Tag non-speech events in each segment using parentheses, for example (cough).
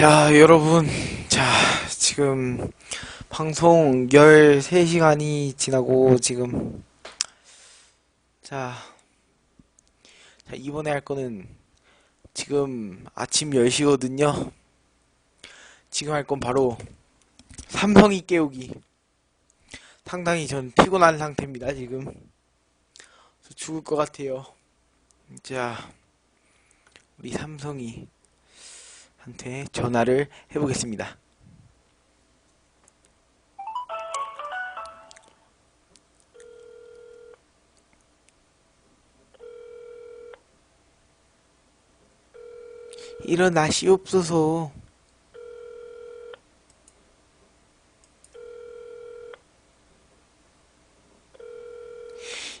야, 여러분. 자, 지금 방송 13시간이 지나고 지금 자, 자, 이번에 할 거는 지금 아침 10시거든요. 지금 할 건 바로 삼성이 깨우기. 상당히 전 피곤한 상태입니다, 지금. 저 죽을 것 같아요. 자, 우리 삼성이 한테 전화를 해보겠습니다. 일어나시옵소서.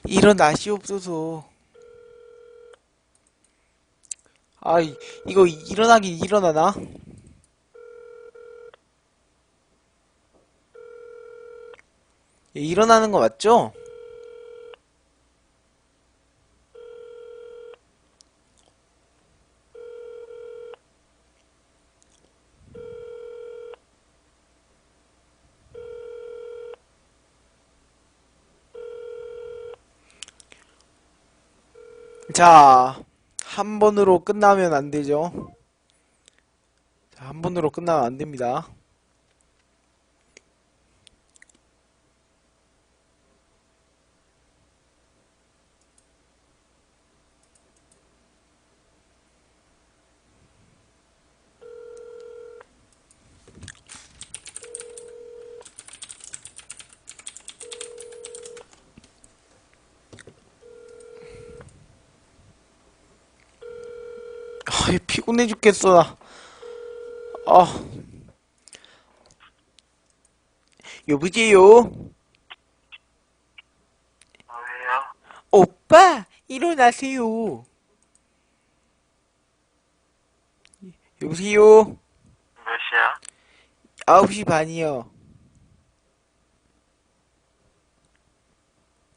일어나시옵소서. 아, 이- 이거 일어나긴 일어나나? 예, 일어나는 거 맞죠? 자, 한 번으로 끝나면 안 되죠. 자, 한 번으로 끝나면 안 됩니다. 아, 피곤해 죽겠어, 나. 아. 여보세요? 왜요? 오빠, 일어나세요. 여보세요? 몇 시야? 9시 반이요.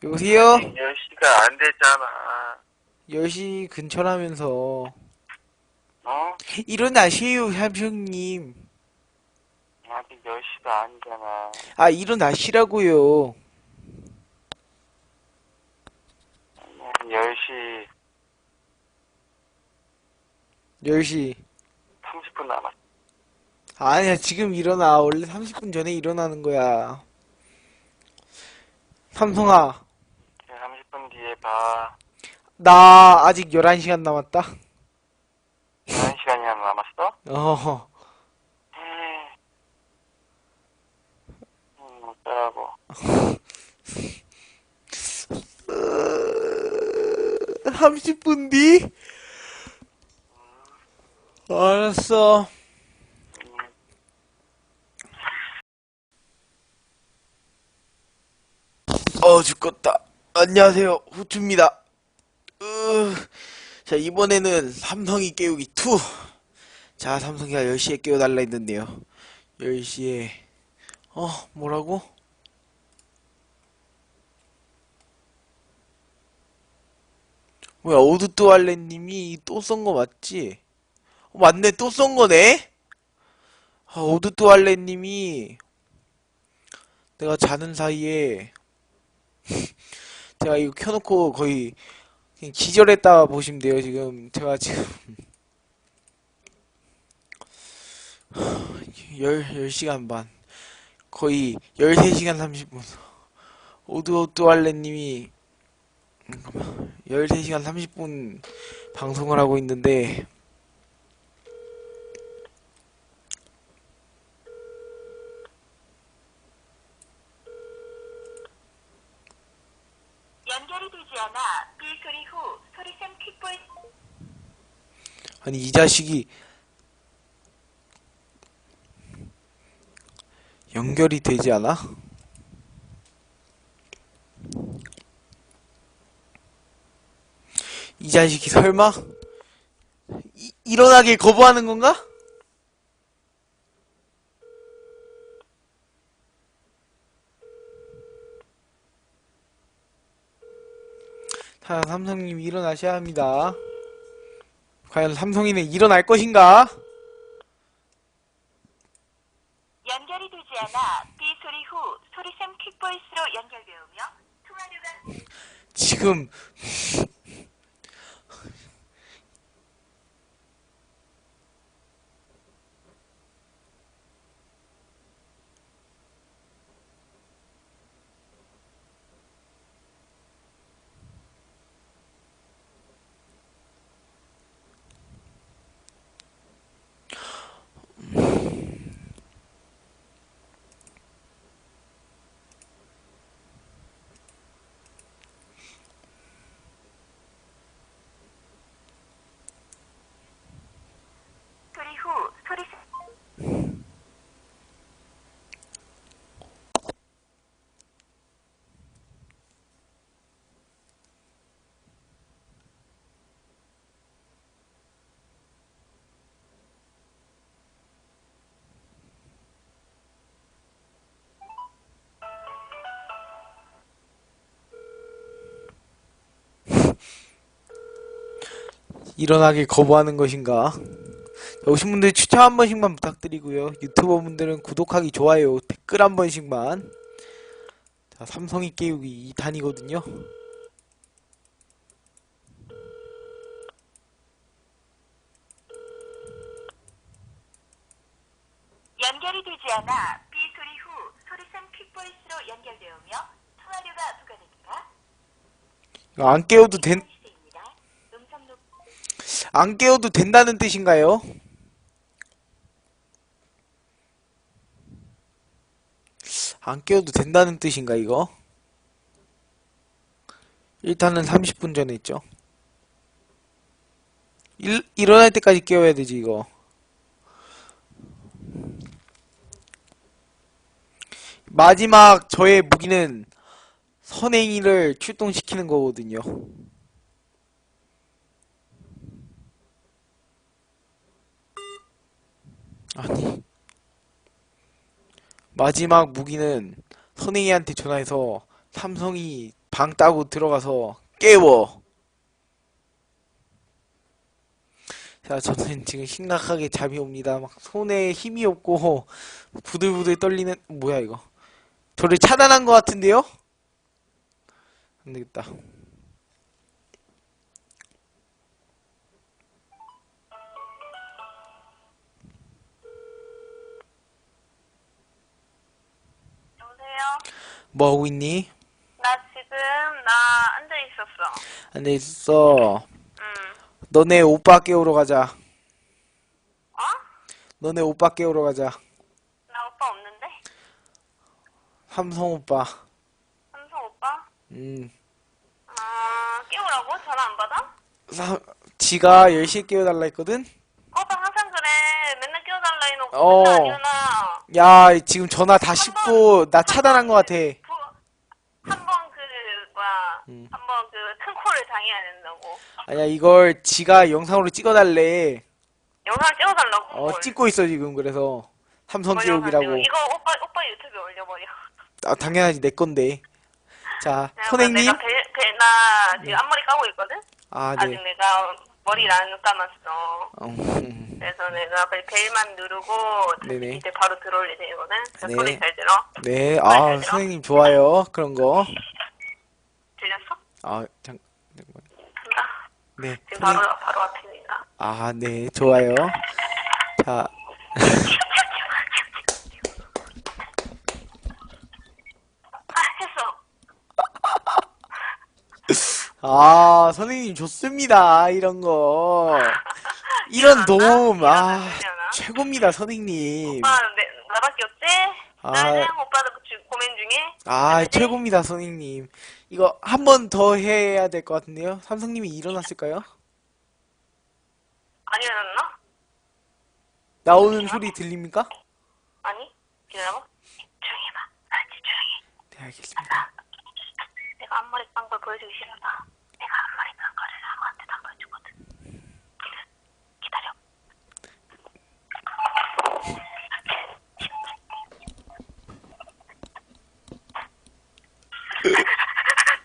여보세요? 10시가 안 됐잖아. 10시 근처라면서. 어? 일어나세요, 삼성님. 아직 10시도 아니잖아. 아, 일어나시라고요. 10시 10시. 30분 남았어. 아니야, 지금 일어나. 원래 30분 전에 일어나는 거야. 삼성아, 30분 뒤에 봐. 나 아직 11시간 남았다. 11시간이나 남았어? 어, 에이. 음, 어쩌라고. (laughs) 30분 뒤? 알았어. 어, 죽겠다. 안녕하세요. 후추입니다. 으, 자, 이번에는 삼성이 깨우기 2. 자, 삼성이가 10시에 깨워달라 했는데요. 10시에, 어, 뭐라고? 뭐야, 오드뚜알레님이 또 쏜 거 맞지? 어, 맞네, 또 쏜 거네? 아, 오드뚜알레님이 내가 자는 사이에 (laughs) 제가 이거 켜놓고 거의 기절했다 보시면 돼요, 지금. 제가 지금 열, 10시간 반. 거의 13시간 30분. 오드오뚜알레님이 13시간 30분 방송을 하고 있는데 연결이 되지 않아 삐 소리 후 소리샘 킥볼 아니 이 자식이 연결이 되지 않아? 이 자식이 설마 이, 일어나길 거부하는 건가? 자, 삼성님 일어나셔야 합니다. 과연 삼성이는 일어날 것인가? 않아 B 소리 후 소리샘 퀵보이스로 연결되오며 통화료가 지금 소리 후 소리샘 일어나길 거부하는 것인가? 자, 오신 분들 추천 한 번씩만 부탁드리고요. 유튜버 분들은 구독하기, 좋아요, 댓글 한 번씩만. 자, 삼성이 깨우기 2탄이거든요. 연결이 되지 않아 B 소리 후 소리샘 퀵보이스로 연결되오며 통화료가 부과됩니다. 이거 안 깨워도 된, 안 깨워도 된다는 뜻인가요? 안 깨워도 된다는 뜻인가, 이거? 일단은 30분 전에 했죠. 일, 일어날 때까지 깨워야 되지, 이거. 마지막 저의 무기는 선행이를 출동시키는 거거든요. 아니. 마지막 무기는 선행이한테 전화해서 삼성이 방 따고 들어가서 깨워. 자, 저는 지금 심각하게 잠이 옵니다. 막 손에 힘이 없고 부들부들 떨리는 뭐야 이거? 저를 차단한 것 같은데요? 안 되겠다. 뭐 하고 있니? 나 지금, 나 앉아 있었어. 안돼 있어. 응. 너네 오빠 깨우러 가자. 어? 너네 오빠 깨우러 가자. 나 오빠 없는데? 삼성 오빠. 삼성 오빠? 음. 아, 깨우라고? 전화 안 받아? 사, 지가 10시에 깨워달라 했거든? 오빠 항상 그래. 맨날 깨워달라 해놓고 어. 맨날 안 일어나. 야, 지금 전화 다 씹고 나 차단한 것 같아. 한 번 그, 뭐야. 음. 한 번 그 큰 콜을 당해야 된다고. 아니야, 이걸 지가 영상으로 찍어달래. 영상 찍어달라고? 어, 그걸. 찍고 있어, 지금. 그래서. 삼성 뭐 영상 깨우기라고. 찍어. 이거 오빠, 오빠 유튜브에 올려버려. 아, 당연하지, 내 건데. 자, 내가 선생님. 내가 배, 배, 나 지금 앞머리 까고 있거든? 아, 아직 네. 내가 머리를 안 감았어. 어, 음, 그래서 내가 그 벨만 누르고 네네. 이제 바로 들어올리 되거든? 그 네. 소리 잘 들어? 네, 아, 선생님 좋아요. 그런 거. 들렸어? 아. 한다. 네. 지금 선생님. 바로, 바로 앞입니다. 아, 네, 좋아요. 자, 아, 했어. 아, 선생님 좋습니다. 이런 거. 이런? 도움, 아? 최고입니다, 선생님. 오빠, 내, 나밖에 없지? 아. 나는 오빠도 그 주- 고민 중에? 아? 최고입니다, 선생님. 이거 한 번 더 해야 될 것 같은데요? 삼성님이 일어났을까요? 안 일어났나? 나오는 소리 들립니까? 아니? 기다려봐. 조용히 해봐. 알았지? 조용히. 네, 알겠습니다. 내가 앞머리 깐 걸 보여주기 싫어서 내가 앞머리 깐 거를 사모한테도 안 보여주거든. 기다려.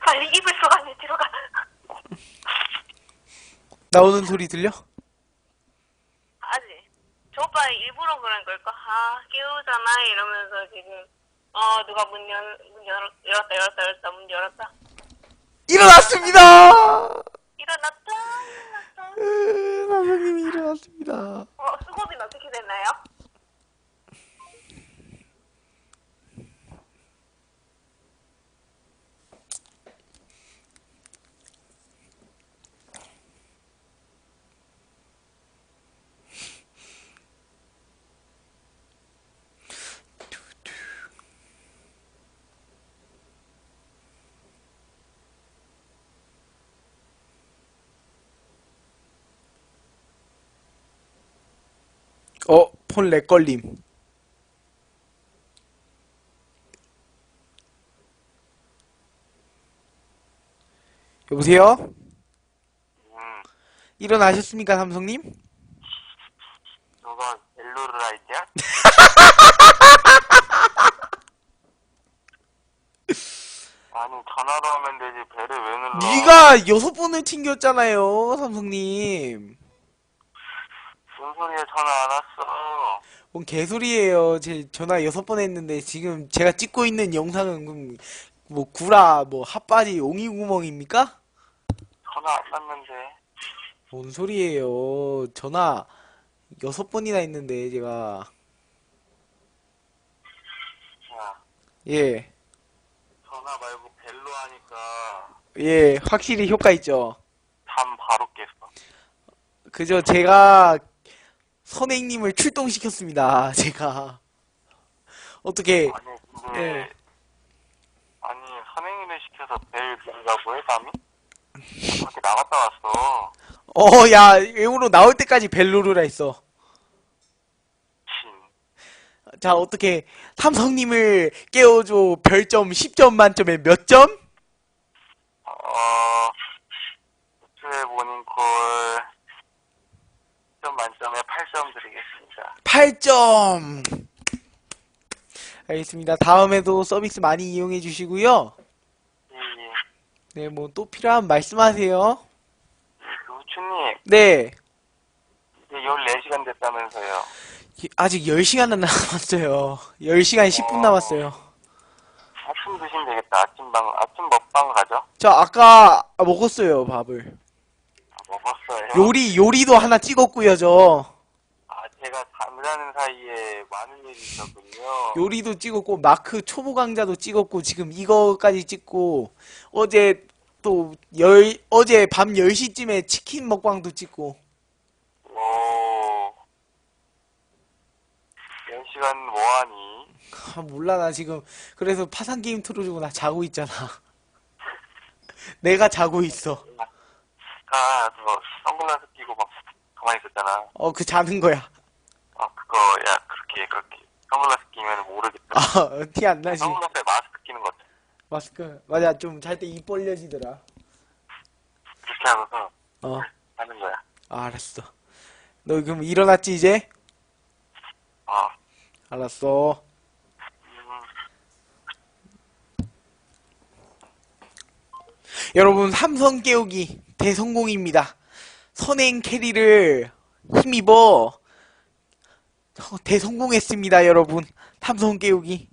빨리 이불 속 안에 들어가. 나오는 소리 들려? 아직 저 오빠 일부러 그런 걸까? 아, 깨우잖아. 이러면서 지금, 어, 누가 문, 열, 문 열, 열었다, 열었다, 열었다, 문 열었다. 일어났습니다! 일어났다, 일어났다. 으, 삼성님이 일어났습니다. 어, 수고비는 어떻게 됐나요? 어, 폰 렉 걸림. 여보세요? 음, 일어나셨습니까, 삼성님? 너가 알냐? (laughs) 아니 전화로 하면 되지 배를 왜 눌러? 네가 여섯 번을 튕겼잖아요, 삼성님. 무슨 소리야 전화 안 왔어? 뭔 개소리예요. 제 전화 여섯 번 했는데 지금 제가 찍고 있는 영상은 그럼 뭐 구라, 뭐 핫바지, 옹이구멍입니까? 전화 안 왔는데 뭔 소리예요. 전화 여섯 번이나 했는데 제가 야 예, 전화 말고 벨로 하니까 예, 확실히 효과 있죠. 잠 바로 깼어. 그저 제가 선생님을 출동시켰습니다. (laughs) 제가 어떻게 아니 근데 예. 아니 선생님을 시켜서 벨 끈다고 해 감히? 밖에 나갔다 왔어. 어, 야, 외우로 나올 때까지 벨로르라 했어. 진. 자, 어떻게 삼성님을 깨워줘 별점 10점 만점에 몇 점? 어, 수의 모닝콜 10점 만점에 8점 드리겠습니다. 8점. 알겠습니다. 다음에도 서비스 많이 이용해 주시고요. 예, 예. 네, 뭐 또 필요하면 말씀하세요. 그 후추님, 네. 이제 14시간 됐다면서요. 아직 10시간 안 (laughs) 남았어요. 10시간 10분 남았어요. 아침 드시면 되겠다. 아침 방, 아침 먹방 가죠? 저 아까 먹었어요, 밥을. 아, 먹었어요. 요리, 요리도 하나 찍었고요, 저. 아, 제가 잠자는 사이에 많은 일이 있었군요. 요리도 찍었고, 마크 초보 강좌도 찍었고, 지금 이거까지 찍고, 어제 또, 열, 어제 밤 10시쯤에 치킨 먹방도 찍고, 오. 10시간 뭐하니? 아, 몰라, 나 지금, 그래서 파산 게임 틀어주고 나 자고 있잖아. (laughs) 내가 자고 있어. 아까 너 선글라스 끼고 막 가만히 있었잖아. 어, 그 자는 거야. 어, 그거, 야, 그렇게, 그렇게. 선글라스 끼면 모르겠다. 아, (laughs) 티 안 나지? 선글라스에 마스크 끼는 거 어때? 마스크. 맞아, 좀 잘 때 입 벌려지더라. 그렇게 하고서 어, 하는 거야. 아, 알았어. 너 그럼 일어났지, 이제? 어. 알았어. 음, 여러분, 삼성 깨우기 대성공입니다. 선행 캐리를 힘입어 어, 대성공했습니다, 여러분. 삼성 깨우기.